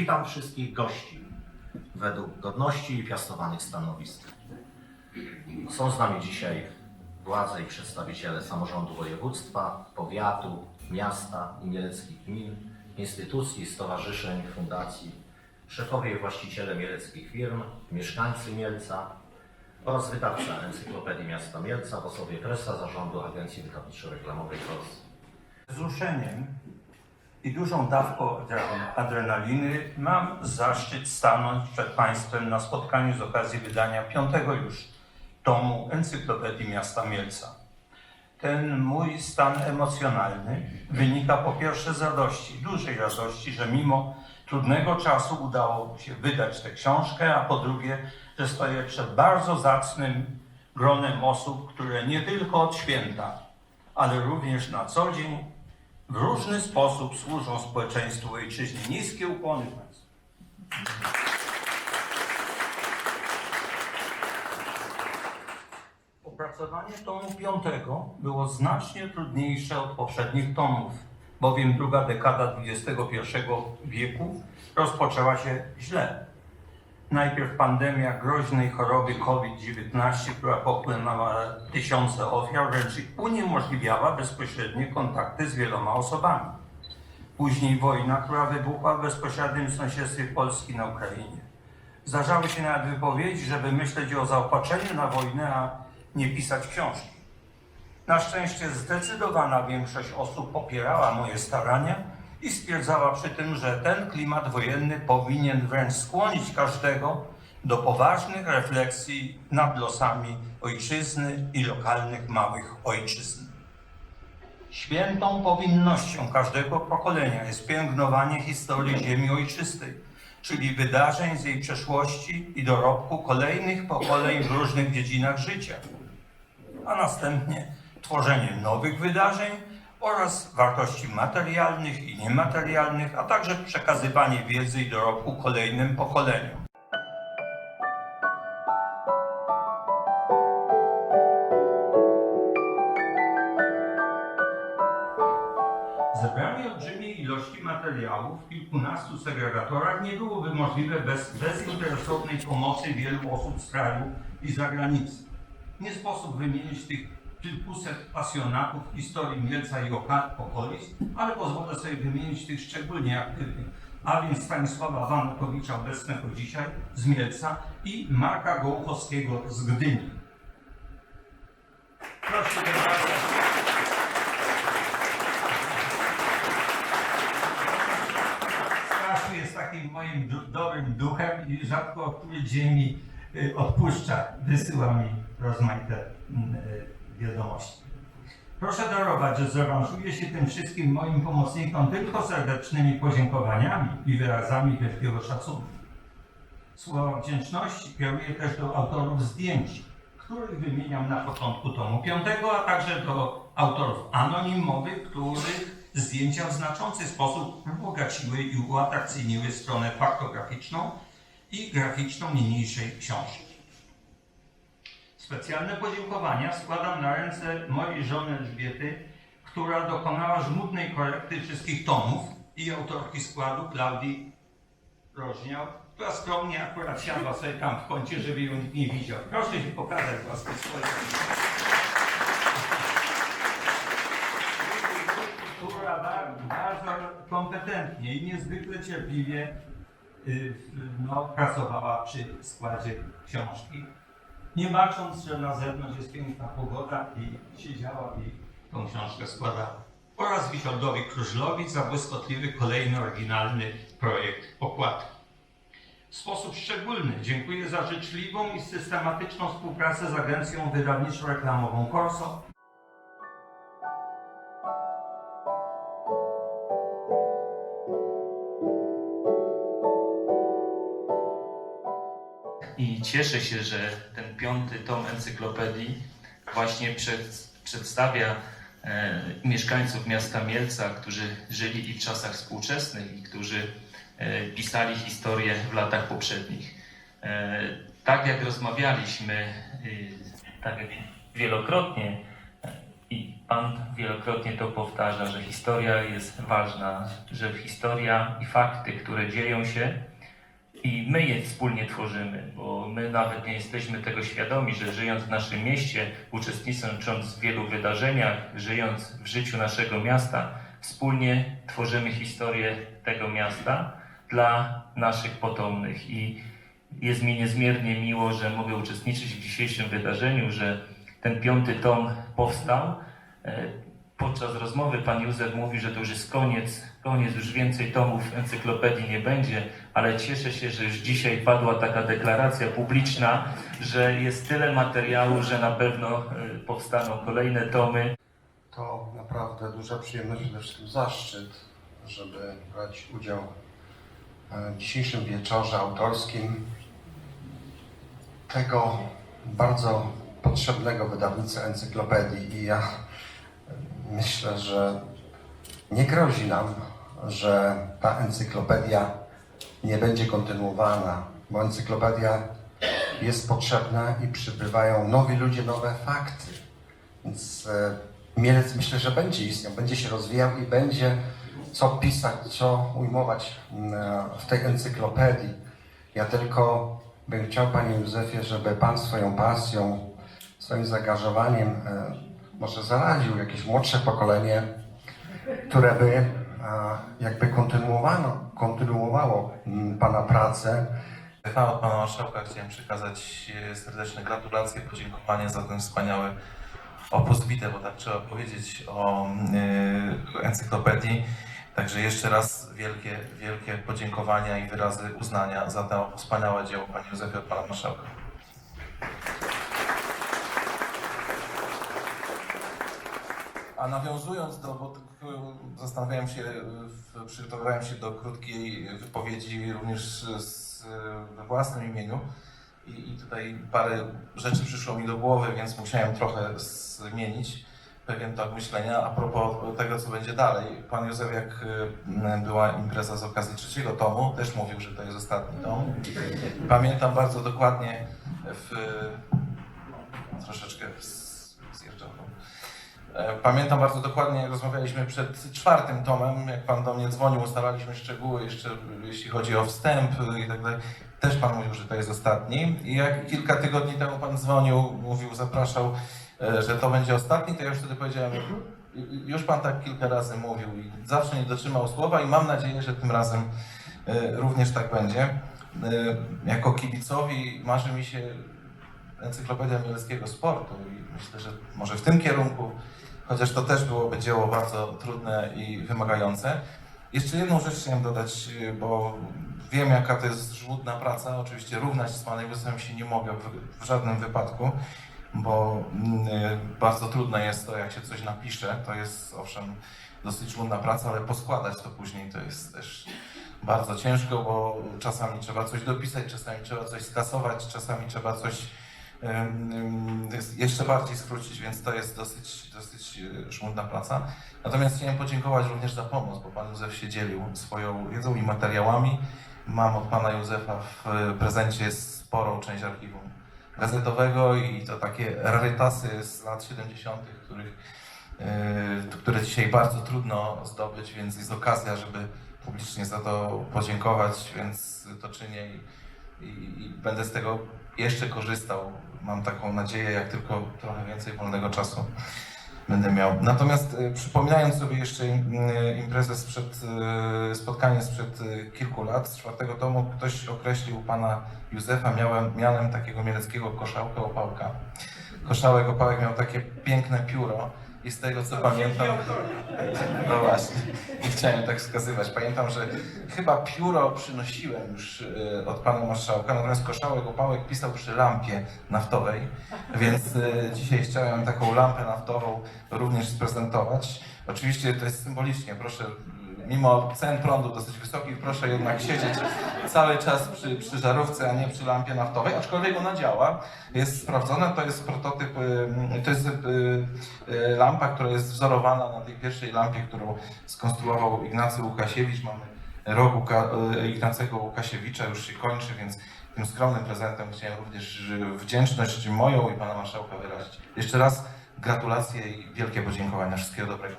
Witam wszystkich gości według godności i piastowanych stanowisk. Są z nami dzisiaj władze i przedstawiciele samorządu województwa, powiatu, miasta i mieleckich gmin, instytucji, stowarzyszeń, fundacji, szefowie i właściciele mieleckich firm, mieszkańcy Mielca oraz wydawca Encyklopedii Miasta Mielca w osobie prezesa zarządu Agencji Wydawniczo-Reklamowej Polski. wzruszeniem i dużą dawką adre- adrenaliny mam zaszczyt stanąć przed Państwem na spotkaniu z okazji wydania piątego już tomu Encyklopedii Miasta Mielca. Ten mój stan emocjonalny wynika po pierwsze z radości, dużej radości, że mimo trudnego czasu udało się wydać tę książkę, a po drugie, że stoję przed bardzo zacnym gronem osób, które nie tylko od święta, ale również na co dzień w różny sposób służą społeczeństwu ojczyźnie. Niskie ukłony Państwu. Opracowanie tomu piątego było znacznie trudniejsze od poprzednich tomów, bowiem druga dekada XXI wieku rozpoczęła się źle. Najpierw pandemia groźnej choroby COVID-19, która popłynęła tysiące ofiar, wręcz uniemożliwiała bezpośrednie kontakty z wieloma osobami. Później wojna, która wybuchła w bezpośrednim sąsiedztwie Polski na Ukrainie. Zdarzały się nawet wypowiedzi, żeby myśleć o zaopatrzeniu na wojnę, a nie pisać książki. Na szczęście zdecydowana większość osób popierała moje starania i stwierdzała przy tym, że ten klimat wojenny powinien wręcz skłonić każdego do poważnych refleksji nad losami ojczyzny i lokalnych małych ojczyzn. Świętą powinnością każdego pokolenia jest pielęgnowanie historii ziemi ojczystej, czyli wydarzeń z jej przeszłości i dorobku kolejnych pokoleń w różnych dziedzinach życia, a następnie tworzenie nowych wydarzeń oraz wartości materialnych i niematerialnych, a także przekazywanie wiedzy i dorobku kolejnym pokoleniom. Zebranie olbrzymiej ilości materiałów w kilkunastu segregatorach nie byłoby możliwe bez bezinteresownej pomocy wielu osób z kraju i zagranicy. Nie sposób wymienić tych kilkuset pasjonatów historii Mielca i okolic, ale pozwolę sobie wymienić tych szczególnie aktywnych, a więc Stanisława Wanukowicza, obecnego dzisiaj z Mielca i Marka Gołuchowskiego z Gdyni. Proszę bardzo. Jest takim moim du- dobrym duchem i rzadko który dzień mi y, odpuszcza, wysyła mi rozmaite mm, y, wiadomości. Proszę darować, że zrewanżuję się tym wszystkim moim pomocnikom tylko serdecznymi podziękowaniami i wyrazami wielkiego szacunku. Słowa wdzięczności kieruję też do autorów zdjęć, których wymieniam na początku tomu piątego, a także do autorów anonimowych, których zdjęcia w znaczący sposób ubogaciły i uatrakcyjniły stronę faktograficzną i graficzną niniejszej książki. Specjalne podziękowania składam na ręce mojej żony Elżbiety, która dokonała żmudnej korekty wszystkich tomów i autorki składu Klaudii Rożniał, która skromnie akurat siadła sobie tam w kącie, żeby ją nikt nie widział. Proszę się pokazać własne swoje. Która ba- bardzo kompetentnie i niezwykle cierpliwie y, no, pracowała przy składzie książki. Nie bacząc, że na zewnątrz jest piękna pogoda i siedziała i tą książkę składała. Oraz Witoldowi Krużlowi za błyskotliwy kolejny oryginalny projekt okładki. W sposób szczególny dziękuję za życzliwą i systematyczną współpracę z agencją wydawniczo-reklamową Corso I cieszę się, że ten piąty tom encyklopedii właśnie przed, przedstawia e, mieszkańców miasta Mielca, którzy żyli i w czasach współczesnych i którzy e, pisali historię w latach poprzednich. E, tak jak rozmawialiśmy, e, tak jak wielokrotnie, e, I Pan wielokrotnie to powtarza, że historia jest ważna, że historia i fakty, które dzieją się, i my je wspólnie tworzymy, bo my nawet nie jesteśmy tego świadomi, że żyjąc w naszym mieście, uczestnicząc w wielu wydarzeniach, żyjąc w życiu naszego miasta, wspólnie tworzymy historię tego miasta dla naszych potomnych. I jest mi niezmiernie miło, że mogę uczestniczyć w dzisiejszym wydarzeniu, że ten piąty tom powstał. E, Podczas rozmowy pan Józef mówi, że to już jest koniec, koniec, już więcej tomów encyklopedii nie będzie, ale cieszę się, że już dzisiaj padła taka deklaracja publiczna, że jest tyle materiału, że na pewno e, powstaną kolejne tomy. To naprawdę duża przyjemność, przede wszystkim zaszczyt, żeby brać udział w dzisiejszym wieczorze autorskim tego bardzo potrzebnego wydawnictwa encyklopedii. I ja myślę, że nie grozi nam, że ta encyklopedia nie będzie kontynuowana, bo encyklopedia jest potrzebna i przybywają nowi ludzie, nowe fakty. Więc e, Mielec myślę, że będzie istniał, będzie się rozwijał i będzie co pisać, co ujmować mm, w tej encyklopedii. Ja tylko bym chciał, Panie Józefie, żeby Pan swoją pasją, swoim zaangażowaniem e, może zaradził jakieś młodsze pokolenie, które by e, jakby kontynuowano, kontynuowało mm, Pana pracę, od pana marszałka chciałem przekazać e, serdeczne gratulacje, podziękowanie za ten wspaniały opus bo tak trzeba powiedzieć o e, encyklopedii. Także jeszcze raz wielkie, wielkie podziękowania i wyrazy uznania za to wspaniałe dzieło pani Józefie od pana marszałka. A nawiązując do, bo zastanawiałem się, w- przygotowywałem się do krótkiej wypowiedzi również z, we własnym imieniu i, i tutaj parę rzeczy przyszło mi do głowy, więc musiałem trochę zmienić pewien tok myślenia a propos tego, co będzie dalej. Pan Józef, jak e, była impreza z okazji trzeciego tomu, też mówił, że to jest ostatni tom. Pamiętam bardzo dokładnie w... troszeczkę z- zjeżdżam. E, Pamiętam bardzo dokładnie, jak rozmawialiśmy przed czwartym tomem, jak Pan do mnie dzwonił, ustalaliśmy szczegóły jeszcze, jeśli chodzi o wstęp i tak dalej. Też Pan mówił, że to jest ostatni. I jak kilka tygodni temu Pan dzwonił, mówił, zapraszał, e, że to będzie ostatni, to ja już wtedy powiedziałem, już Pan tak kilka razy mówił i zawsze nie dotrzymał słowa i mam nadzieję, że tym razem e, również tak będzie. E, Jako kibicowi marzy mi się Encyklopedia Mieleckiego Sportu i myślę, że może w tym kierunku, chociaż to też byłoby dzieło bardzo trudne i wymagające. Jeszcze jedną rzecz chciałem dodać, bo wiem jaka to jest żmudna praca. Oczywiście równać z Panem Józefem się nie mogę w, w żadnym wypadku, bo y, bardzo trudne jest to, jak się coś napisze. To jest owszem dosyć żmudna praca, ale poskładać to później to jest też bardzo ciężko, bo czasami trzeba coś dopisać, czasami trzeba coś skasować, czasami trzeba coś jeszcze bardziej skrócić, więc to jest dosyć, dosyć e, żmudna praca. Natomiast chciałem podziękować również za pomoc, bo Pan Józef się dzielił swoją wiedzą i materiałami. Mam od Pana Józefa w e, prezencie sporą część archiwum gazetowego i to takie rarytasy z lat 70., których, e, które dzisiaj bardzo trudno zdobyć, więc jest okazja, żeby publicznie za to podziękować, więc to czynię i, i, będę z tego jeszcze korzystał. Mam taką nadzieję, jak tylko trochę więcej wolnego czasu będę miał. Natomiast e, przypominając sobie jeszcze e, imprezę sprzed, e, spotkanie sprzed kilku lat, z czwartego tomu, ktoś określił pana Józefa miałem, mianem takiego mieleckiego koszałka opałka. Koszałek opałek miał takie piękne pióro i z tego co pamiętam... No właśnie, nie chciałem tak wskazywać. Pamiętam, że chyba pióro przynosiłem już e, od pana marszałka, natomiast koszałek opałek pisał przy lampie naftowej, więc e, dzisiaj chciałem taką lampę naftową również sprezentować. Oczywiście to jest symbolicznie, proszę, mimo cen prądu dosyć wysokich, proszę jednak siedzieć cały czas przy, przy żarówce, a nie przy lampie naftowej, aczkolwiek ona działa, jest sprawdzona, to jest prototyp, y, to jest y, y, lampa, która jest wzorowana na tej pierwszej lampie, którą skonstruował Ignacy Łukasiewicz. Mamy rok Ignacego Łukasiewicza, już się kończy, więc tym skromnym prezentem chciałem również wdzięczność moją i pana marszałka wyrazić. Jeszcze raz gratulacje i wielkie podziękowania. Wszystkiego dobrego.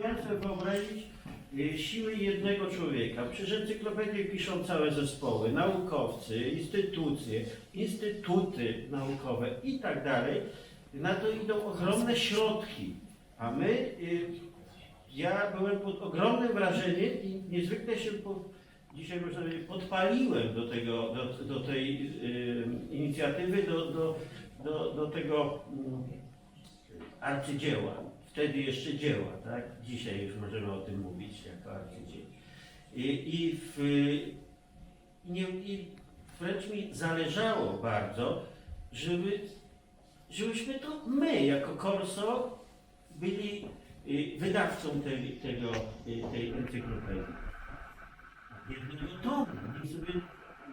Umiem sobie wyobrazić e, siły jednego człowieka. Przecież encyklopedię piszą całe zespoły, naukowcy, instytucje, instytuty naukowe i tak dalej. Na to idą ogromne środki. A my, y, ja byłem pod ogromnym wrażeniem i niezwykle się po, dzisiaj można powiedzieć, podpaliłem do, tego, do, do tej y, inicjatywy, do, do, do, do tego mm, arcydzieła. Wtedy jeszcze dzieła, tak? Dzisiaj już możemy o tym mówić jako arcydzieło. I, i, w, nie, I wręcz mi zależało bardzo, żeby, żebyśmy to my, jako Korso, byli y, wydawcą tej, tego, y, tej encyklopedii. Jednego tomu. I sobie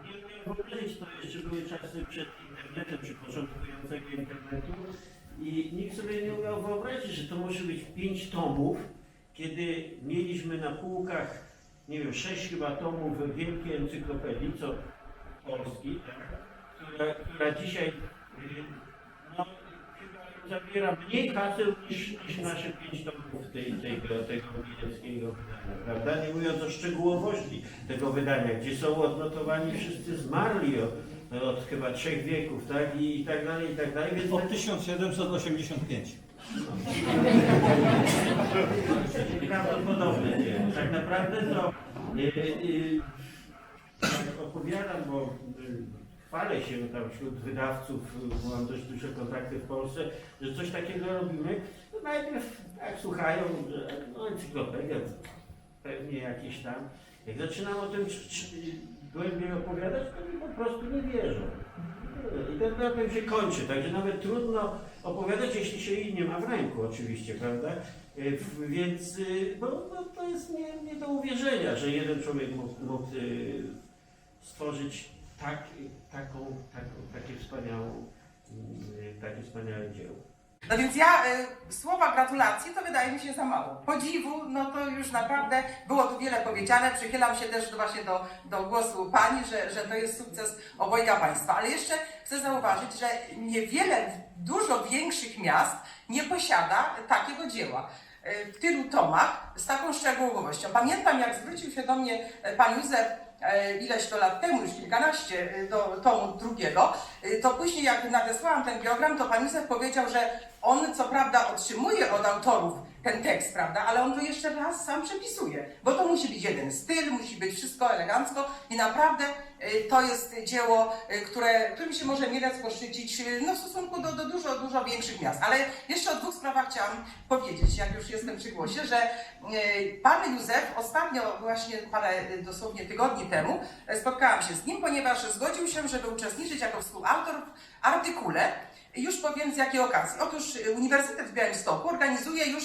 nie umiem wyobrazić, to jeszcze były czasy przed internetem, czy początkującego internetu. I nikt sobie nie umiał wyobrazić, że to może być pięć tomów, kiedy mieliśmy na półkach, nie wiem, sześć chyba tomów wielkiej encyklopedii, co Polski, która, która dzisiaj y, no, chyba zabiera mniej haseł niż, niż nasze pięć tomów tej, tego, tego niemieckiego wydania, prawda? Nie mówiąc o szczegółowości tego wydania, gdzie są odnotowani wszyscy zmarli od, od chyba trzech wieków, tak? I, i tak dalej, i tak dalej. Więc Od 1785. Prawdopodobne nie. Tak naprawdę to y, y, tak opowiadam, bo y, chwalę się tam wśród wydawców, y, mam dość duże kontakty w Polsce, że coś takiego robimy. No najpierw tak słuchają, że no encyklopedia, pewnie jakieś tam. Jak zaczynam o tym cz- cz- głębiej opowiadać, to mi po prostu nie wierzą. I ten problem się kończy, także nawet trudno opowiadać, jeśli się jej nie ma w ręku oczywiście, prawda? W- Więc y, no, no, to jest nie, nie do uwierzenia, że jeden człowiek mógł, mógł y, stworzyć tak, taką, taką, takie, wspaniałą, y, takie wspaniałe dzieło. No więc ja y, słowa gratulacji to wydaje mi się za mało. Podziwu, no to już naprawdę było tu wiele powiedziane. Przychylam się też właśnie do, do głosu pani, że, że to jest sukces obojga państwa. Ale jeszcze chcę zauważyć, że niewiele dużo większych miast nie posiada takiego dzieła. y, W tylu tomach z taką szczegółowością. Pamiętam, jak zwrócił się do mnie e, pan Józef ileś to lat temu, już kilkanaście, e, do tomu drugiego, e, to później jak nadesłałam ten biogram, to pan Józef powiedział, że on co prawda otrzymuje od autorów ten tekst, prawda, ale on to jeszcze raz sam przepisuje, bo to musi być jeden styl, musi być wszystko elegancko i naprawdę y, to jest dzieło, y, które, którym się może Mielec poszczycić y, no, w stosunku do, do dużo, dużo większych miast. Ale jeszcze o dwóch sprawach chciałam powiedzieć, jak już jestem przy głosie, że pan Józef ostatnio, właśnie parę dosłownie tygodni temu, spotkałam się z nim, ponieważ zgodził się, żeby uczestniczyć jako współautor w artykule, już powiem z jakiej okazji. Otóż y, Uniwersytet w Białymstoku organizuje już,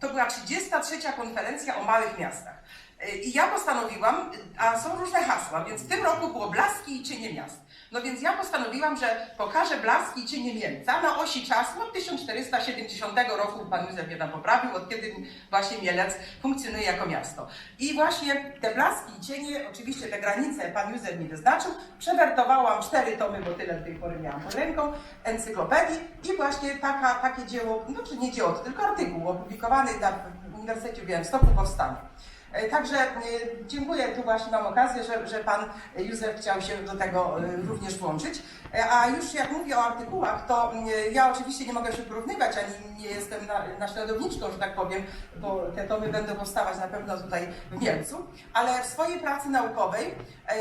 to była 33. konferencja o małych miastach. I ja postanowiłam, a są różne hasła, więc w tym roku było blaski i cienie miast. No więc ja postanowiłam, że pokażę blaski i cienie Mielca na osi czasu od 1470 roku, pan Józef mnie tam poprawił, od kiedy właśnie Mielec funkcjonuje jako miasto. I właśnie te blaski i cienie, oczywiście te granice pan Józef mi wyznaczył, przewertowałam cztery tomy, bo tyle do tej pory miałam pod ręką, encyklopedii i właśnie taka, takie dzieło, no czy nie dzieło, tylko artykuł opublikowany na Uniwersytecie w Białymstoku powstanie. E, Także e, dziękuję, tu właśnie mam okazję, że, że Pan Józef chciał się do tego e, również włączyć. A już jak mówię o artykułach, to e, ja oczywiście nie mogę się porównywać, ani nie jestem na, naśladowniczką, że tak powiem, bo te tomy będą powstawać na pewno tutaj w Mielcu, ale w swojej pracy naukowej,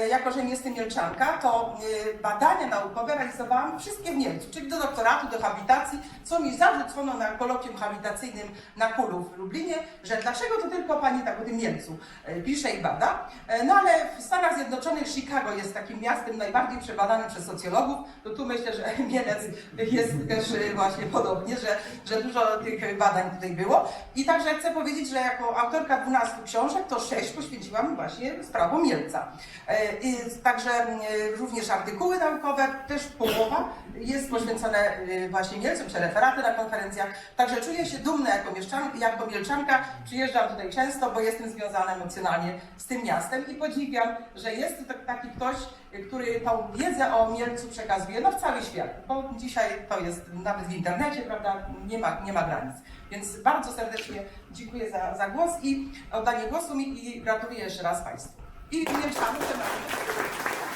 jako że nie jestem Mielczanka, to badania naukowe realizowałam wszystkie w Mielcu, czyli do doktoratu, do habilitacji, co mi zarzucono na kolokwium habilitacyjnym na Kulu w Lublinie, że dlaczego to tylko pani tak o tym Mielcu e, pisze i bada. E, No ale w Stanach Zjednoczonych Chicago jest takim miastem najbardziej przebadanym przez socjologów, to tu myślę, że Mielec jest też e, właśnie podobnie, że, że dużo tych badań tutaj było. I także chcę powiedzieć, że jako autorka 12 książek, to 6 poświęciłam właśnie sprawom Mielca. I także również artykuły naukowe, też połowa jest poświęcone właśnie Mielcu, czy referaty na konferencjach. Także czuję się dumna jako, jako Mielczanka. Przyjeżdżam tutaj często, bo jestem związana emocjonalnie z tym miastem i podziwiam, że jest taki ktoś, który tą wiedzę o Mielcu przekazuje no, w cały świat, bo dzisiaj to jest nawet w internecie, prawda, nie ma, nie ma granic. Więc bardzo serdecznie dziękuję za, za głos i oddanie głosu mi i gratuluję jeszcze raz Państwu. I Mielczanom, że mają.